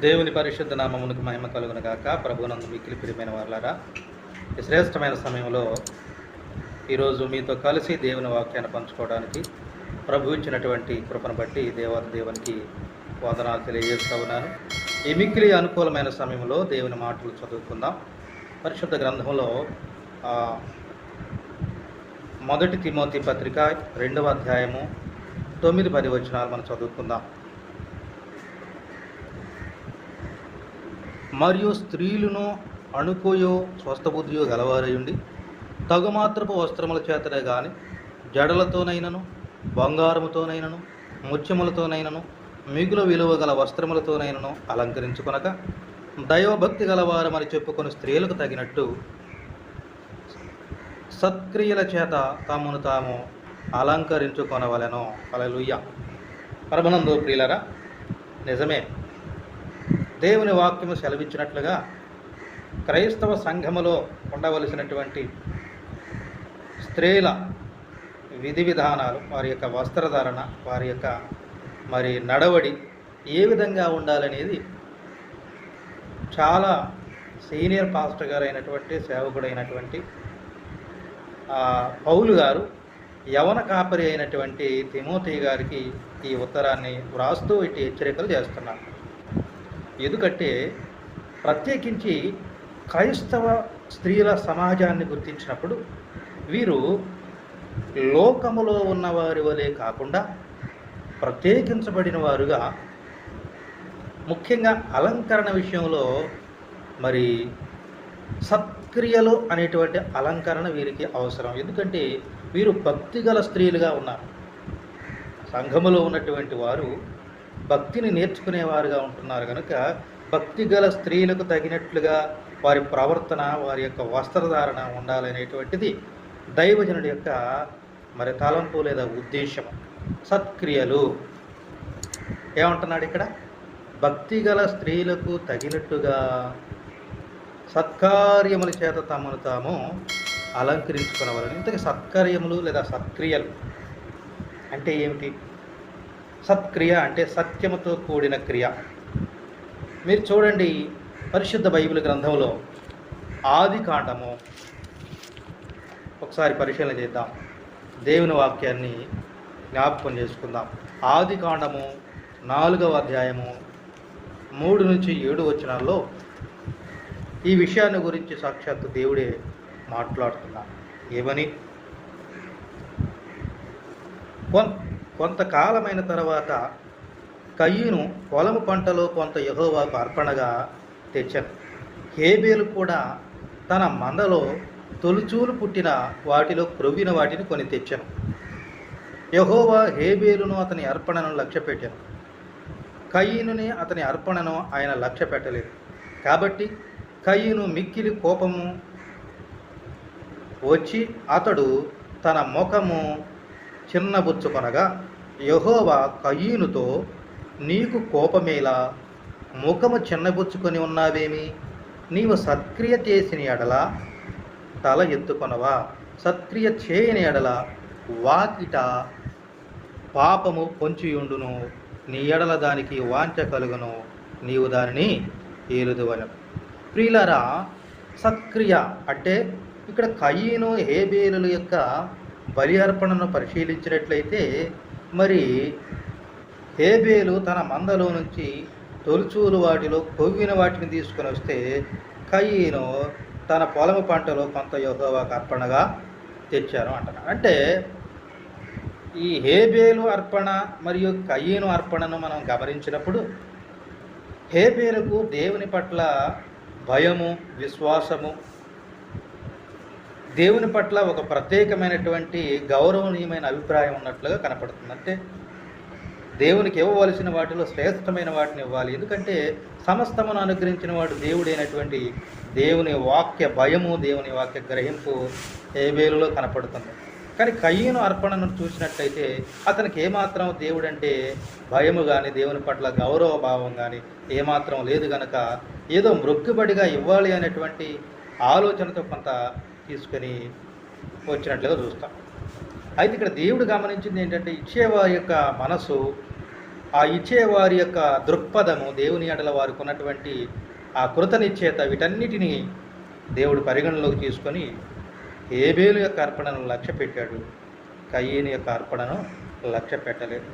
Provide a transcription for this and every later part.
దేవుని పరిశుద్ధ నామమునకు మహిమ కలుగును గాక. ప్రభునందు మిక్కిలి ప్రియమైన వాళ్ళారా శ్రేష్టమైన సమయంలో ఈరోజు మీతో కలిసి దేవుని వాక్యాన్ని పంచుకోవడానికి ప్రభు ఇచ్చినటువంటి కృపను బట్టి దేవత దేవునికి వందనాలు తెలియజేస్తూ ఉన్నాను. ఈ మిక్కిలి అనుకూలమైన సమయంలో దేవుని మాటలు చదువుకుందాం. పరిశుద్ధ గ్రంథంలో మొదటి తిమోతి పత్రిక రెండవ అధ్యాయము తొమ్మిది పది వచనాలు మనం చదువుకుందాం. మరియు స్త్రీలను అణుకోయో స్వస్థబుద్ధియో గలవారయుండి తగుమాత్రపు వస్త్రముల చేతనే గాని జడలతోనైనను బంగారముతోనైనను ముత్యములతోనైనను మిగుల విలువ గల వస్త్రములతోనైనను అలంకరించుకొనక దైవభక్తి గలవారమని చెప్పుకొని స్త్రీలకు తగినట్టు సత్క్రియల చేత తమను తాము అలంకరించుకొనవలెను. అలలుయ్య పరమనందు ప్రియులరా నిజమే. దేవుని వాక్యము సెలవిచ్చినట్లుగా క్రైస్తవ సంఘములో ఉండవలసినటువంటి స్త్రీల విధి విధానాలు వారి యొక్క వస్త్రధారణ వారి యొక్క మరి నడవడి ఏ విధంగా ఉండాలనేది చాలా సీనియర్ పాస్టర్ గారు అయినటువంటి సేవకుడైనటువంటి పౌలు గారు యవన కాపరి అయినటువంటి తిమోతి గారికి ఈ ఉత్తరాన్ని వ్రాస్తూ ఇటు హెచ్చరికలు చేస్తున్నారు. ఎందుకంటే ప్రత్యేకించి క్రైస్తవ స్త్రీల సమాజాన్ని గుర్తించినప్పుడు వీరు లోకములో ఉన్నవారి వలె కాకుండా ప్రత్యేకించబడిన వారుగా ముఖ్యంగా అలంకరణ విషయంలో మరి సత్క్రియలు అనేటువంటి అలంకరణ వీరికి అవసరం. ఎందుకంటే వీరు భక్తిగల స్త్రీలుగా ఉన్నారు. సంఘములో ఉన్నటువంటి వారు భక్తిని నేర్చుకునేవారుగా ఉంటున్నారు కనుక భక్తి గల స్త్రీలకు తగినట్లుగా వారి ప్రవర్తన వారి యొక్క వస్త్రధారణ ఉండాలనేటువంటిది దైవజనుడి యొక్క మరి తలంపు లేదా ఉద్దేశం. సత్క్రియలు. ఏమంటున్నాడు ఇక్కడ? భక్తి గల స్త్రీలకు తగినట్టుగా సత్కార్యముల చేత తమను తాము అలంకరించుకునవలని. ఇంతకీ సత్కార్యములు లేదా సత్క్రియలు అంటే ఏమిటి? సత్క్రియ అంటే సత్యముతో కూడిన క్రియ. మీరు చూడండి పరిశుద్ధ బైబిల్ గ్రంథంలో ఆది కాండము. ఒకసారి పరిశీలన చేద్దాం. దేవుని వాక్యాన్ని జ్ఞాపకం చేసుకుందాం. ఆది కాండము నాలుగవ అధ్యాయము మూడు నుంచి ఏడు వచనాల్లో ఈ విషయాన్ని గురించి సాక్షాత్తు దేవుడే మాట్లాడుతున్నా ఏమని? కొంతకాలమైన తర్వాత కయ్యూను పొలము పంటలో కొంత యహోవాకు అర్పణగా తెచ్చాను. హేబేలు కూడా తన మందలో తొలుచూలు పుట్టిన వాటిలో క్రొవ్విన వాటిని కొని తెచ్చాను. యహోవా హేబేలును అతని అర్పణను లక్ష్య పెట్టాను. అతని అర్పణను ఆయన లక్ష్య పెట్టలేదు. కాబట్టి కయ్యను మిక్కిలి కోపము వచ్చి అతడు తన ముఖము చిన్నబుచ్చుకొనగా యహోవా కయీనుతో నీకు కోపమేలా? ముఖము చిన్నబుచ్చుకొని ఉన్నావేమి? నీవు సత్క్రియ చేసిన ఎడల తల ఎత్తుకొనవా? సత్క్రియ చేయని ఎడల వాకిట పాపము పొంచియుండును. నీ ఎడల దానికి వాంఛ కలుగును. నీవు దానిని ఏలుదువను. ప్రియులరా సత్క్రియ అంటే ఇక్కడ కయ్యను హేబేలు యొక్క బలి అర్పణను పరిశీలించినట్లయితే మరి హేబేలు తన మందలో నుంచి తొలుచూలు వాటిలో కొవ్విన వాటిని తీసుకొని వస్తే కయ్యను తన పొలము పంటలో కొంత యహోవాకు అర్పణగా తెచ్చారు అంటున్నారు అంటే ఈ హేబేలు అర్పణ మరియు కయ్యను అర్పణను మనం గమనించినప్పుడు హేబేలకు దేవుని పట్ల భయము విశ్వాసము దేవుని పట్ల ఒక ప్రత్యేకమైనటువంటి గౌరవనీయమైన అభిప్రాయం ఉన్నట్లుగా కనపడుతుంది. అంటే దేవునికి ఇవ్వవలసిన వాటిలో శ్రేష్టమైన వాటిని ఇవ్వాలి. ఎందుకంటే సమస్తమును అనుగ్రహించిన వాడు దేవుడైనటువంటి దేవుని వాక్య భయము దేవుని వాక్య గ్రహింపు ఏబేలులో కనపడుతుంది. కానీ కయ్యను అర్పణను చూసినట్లయితే అతనికి ఏమాత్రం దేవుడంటే భయము కానీ దేవుని పట్ల గౌరవ భావం కానీ ఏమాత్రం లేదు గనక ఏదో మృగ్గుబడిగా ఇవ్వాలి అనేటువంటి ఆలోచనతో కొంత తీసుకొని వచ్చినట్లుగా చూస్తాం. అయితే ఇక్కడ దేవుడు గమనించింది ఏంటంటే ఇచ్చేవారి యొక్క మనసు ఆ ఇచ్చే వారి యొక్క దృక్పథము దేవుని ఎడల వారికి ఉన్నటువంటి ఆ కృతనిచ్చేత వీటన్నిటినీ దేవుడు పరిగణలోకి తీసుకొని ఏబేలు యొక్క అర్పణను లక్ష్య పెట్టాడు. కయ్యేని యొక్క అర్పణను లక్ష్య పెట్టలేదు.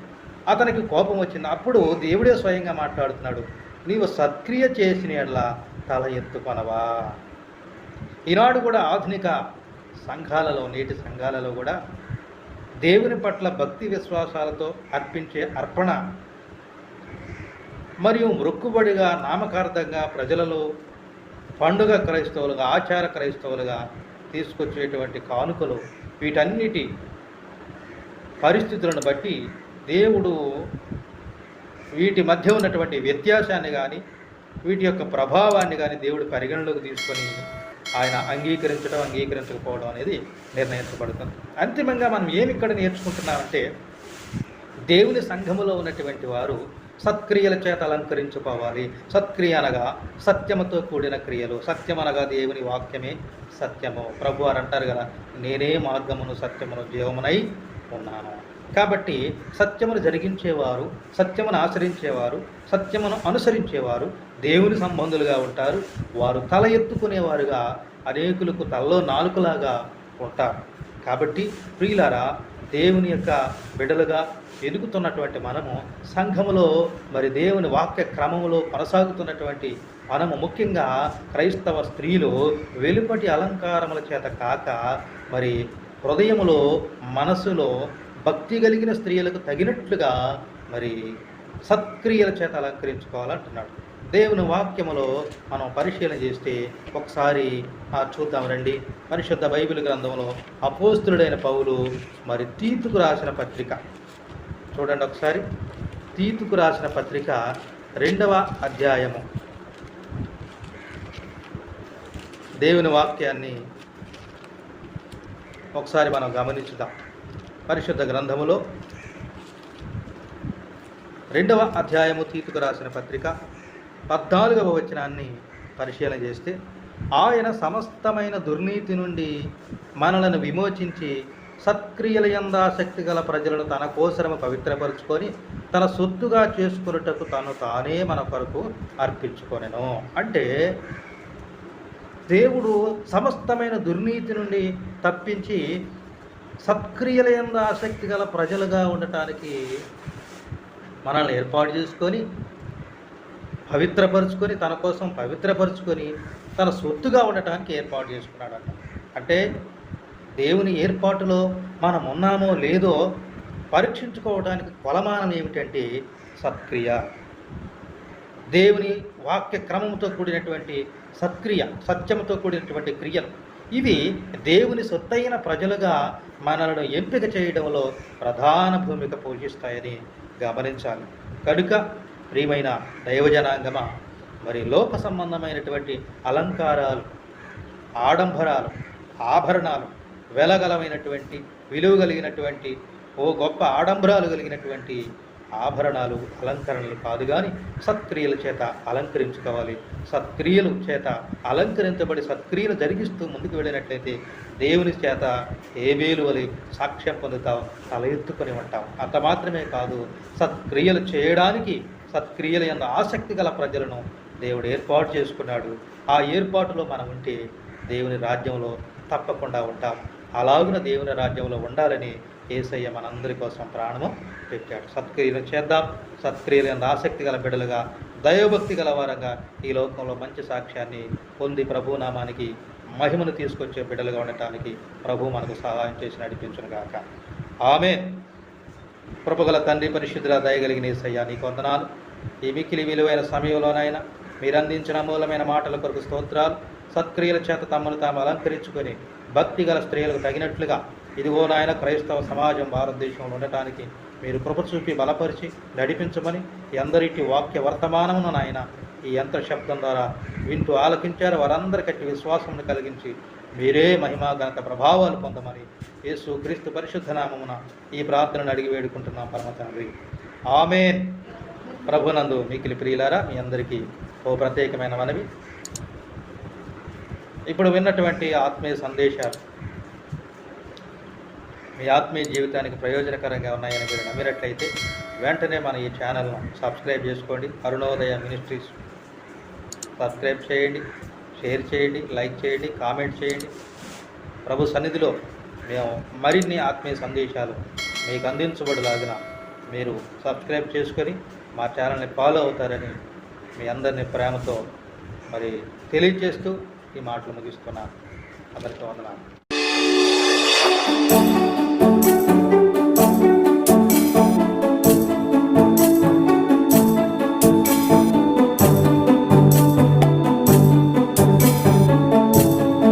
అతనికి కోపం వచ్చింది. అప్పుడు దేవుడే స్వయంగా మాట్లాడుతున్నాడు. నీవు సత్క్రియ చేసిన ఎడల తల ఎత్తుకొనవా? ఈనాడు కూడా ఆధునిక సంఘాలలో నేటి సంఘాలలో కూడా దేవుని పట్ల భక్తి విశ్వాసాలతో అర్పించే అర్పణ మరియు మృక్కుబడిగా నామకార్థంగా ప్రజలలో పండుగ క్రైస్తవులుగా ఆచార క్రైస్తవులుగా తీసుకొచ్చేటువంటి కానుకలు వీటన్నిటి పరిస్థితులను బట్టి దేవుడు వీటి మధ్య ఉన్నటువంటి వ్యత్యాసాన్ని కానీ వీటి యొక్క ప్రభావాన్ని కానీ దేవుడు పరిగణలోకి తీసుకొని ఆయన అంగీకరించడం అంగీకరించకపోవడం అనేది నిర్ణయించబడుతుంది. అంతిమంగా మనం ఏమి ఇక్కడ నేర్చుకుంటున్నామంటే దేవుని సంఘములో ఉన్నటువంటి వారు సత్క్రియల చేత అలంకరించుకోవాలి. సత్క్రియ అనగా సత్యముతో కూడిన క్రియలు. సత్యం అనగా దేవుని వాక్యమే సత్యము. ప్రభు అంటారు కదా నేనే మార్గమును సత్యమును జీవమునై ఉన్నాను. కాబట్టి సత్యమును జరిగించేవారు సత్యమును ఆచరించేవారు సత్యమును అనుసరించేవారు దేవుని సంబంధులుగా ఉంటారు. వారు తల ఎత్తుకునేవారుగా అనేకులకు తలలో నాలుకలాగా ఉంటారు. కాబట్టి ప్రియులారా దేవుని యొక్క బిడలుగా ఎదుగుతున్నటువంటి మనము సంఘములో మరి దేవుని వాక్య క్రమంలో కొనసాగుతున్నటువంటి మనము ముఖ్యంగా క్రైస్తవ స్త్రీలు వెలుపటి అలంకారముల చేత కాక మరి హృదయములో మనసులో భక్తి కలిగిన స్త్రీలకు తగినట్లుగా మరి సత్క్రియల చేత అలంకరించుకోవాలంటున్నాడు. దేవుని వాక్యములో మనం పరిశీలన చేస్తే ఒకసారి చూద్దాం రండి. పరిశుద్ధ బైబిల్ గ్రంథంలో అపోస్తుడైన పౌలు మరి తీతుకు రాసిన పత్రిక. చూడండి ఒకసారి. తీతుకు రాసిన పత్రిక రెండవ అధ్యాయము. దేవుని వాక్యాన్ని ఒకసారి మనం గమనించుదాం. పరిశుద్ధ గ్రంథములో రెండవ అధ్యాయము తీతుకు రాసిన పత్రిక పద్నాలుగవ వచనాన్ని పరిశీలన చేస్తే ఆయన సమస్తమైన దుర్నీతి నుండి మనలను విమోచించి సత్క్రియల యందాసక్తి గల ప్రజలను తన కోసరము పవిత్రపరుచుకొని తన సొత్తుగా చేసుకున్నటకు తను తానే మన కొరకు అర్పించుకొనెను. అంటే దేవుడు సమస్తమైన దుర్నీతి నుండి తప్పించి సత్క్రియలందు ఆసక్తి గల ప్రజలుగా ఉండటానికి మనల్ని ఏర్పాటు చేసుకొని పవిత్రపరుచుకొని తన కోసం పవిత్రపరుచుకొని తన సొత్తుగా ఉండటానికి ఏర్పాటు చేసుకున్నాడట. అంటే దేవుని ఏర్పాటులో మనం ఉన్నామో లేదో పరీక్షించుకోవడానికి కొలమానం ఏమిటంటే సత్క్రియ. దేవుని వాక్య క్రమంతో కూడినటువంటి సత్క్రియ సత్యముతో కూడినటువంటి క్రియలు. ఇవి దేవుని సొత్తైన ప్రజలుగా మనలను ఎంపిక చేయడంలో ప్రధాన భూమిక పోషిస్తాయని గమనించాలి. కనుక ప్రియమైన దైవజనాంగమ మరి లోక సంబంధమైనటువంటి అలంకారాలు ఆడంబరాలు ఆభరణాలు వెలగలమైనటువంటి విలువ కలిగినటువంటి ఓ గొప్ప ఆడంబరాలు కలిగినటువంటి ఆభరణాలు అలంకరణలు కాదు కానీ సత్క్రియల చేత అలంకరించుకోవాలి. సత్క్రియలు చేత అలంకరించబడి సత్క్రియలు జరిగిస్తూ ముందుకు వెళ్ళినట్లయితే దేవుని చేత ఏబేలు వలి సాక్ష్యం పొందుతాం తల ఎత్తుకొని ఉంటాం. అంత మాత్రమే కాదు సత్క్రియలు చేయడానికి సత్క్రియల యొక్క ఆసక్తి గల ప్రజలను దేవుడు ఏర్పాటు చేసుకున్నాడు. ఆ ఏర్పాటులో మనం ఉంటే దేవుని రాజ్యంలో తప్పకుండా ఉంటాం. అలాగున దేవుని రాజ్యంలో ఉండాలని ఏసయ్య మనందరి కోసం ప్రాణము పెట్టాడు సత్క్రియలు చేద్దాం. సత్క్రియలు ఎంత ఆసక్తి గల బిడ్డలుగా దైవభక్తి గల వారంగా ఈ లోకంలో మంచి సాక్ష్యాన్ని పొంది ప్రభునామానికి మహిమను తీసుకొచ్చే బిడ్డలుగా ఉండటానికి ప్రభు మనకు సహాయం చేసి నడిపించును గాక. ఆమె కృపగల తండ్రి పరిశుద్ధుల దయగలిగిన ఏసయ్య నీకు వందనాలు. ఈ మిక్కిలి విలువైన సమయంలోనైనా మీరు అందించిన మూలమైన మాటల కొరకు స్తోత్రాలు. సత్క్రియల చేత తమను తాము అలంకరించుకొని భక్తి గల స్త్రీలకు తగినట్లుగా ఇదిగో నాయన క్రైస్తవ సమాజం భారతదేశంలో ఉండటానికి మీరు కృప చూపి బలపరిచి నడిపించమని ఈ వాక్య వర్తమానమును నాయన ఈ యంత్ర శబ్దం ద్వారా వింటూ ఆలకించారు. వారందరికీ విశ్వాసమును కలిగించి మీరే మహిమా ఘనత ప్రభావాలు పొందమని యేసు క్రీస్తు పరిశుద్ధ నామమున ఈ ప్రార్థనను అడిగి వేడుకుంటున్నాం పరమ తండ్రి. ఆమెన్. ప్రభునందు మికిలి ప్రియులారా మీ అందరికీ ఓ ప్రత్యేకమైన మనవి. ఇప్పుడు విన్నటువంటి ఆత్మీయ సందేశాలు. మీ ఆత్మీయ జీవితానికి ప్రయోజనకరంగా ఉన్నాయని మీరు నమ్మినట్లయితే వెంటనే మన ఈ ఛానల్ను సబ్స్క్రైబ్ చేసుకోండి. అరుణోదయ మినిస్ట్రీస్ సబ్స్క్రైబ్ చేయండి షేర్ చేయండి లైక్ చేయండి కామెంట్ చేయండి. ప్రభు సన్నిధిలో మేము మరిన్ని ఆత్మీయ సందేశాలు మీకు అందించబడిలాగిన మీరు సబ్స్క్రైబ్ చేసుకొని మా ఛానల్ని ఫాలో అవుతారని మీ అందరినీ ప్రేమతో మరి తెలియజేస్తూ ఈ మాటలు ముగిస్తున్నాను. అందరికీ వందనాలు.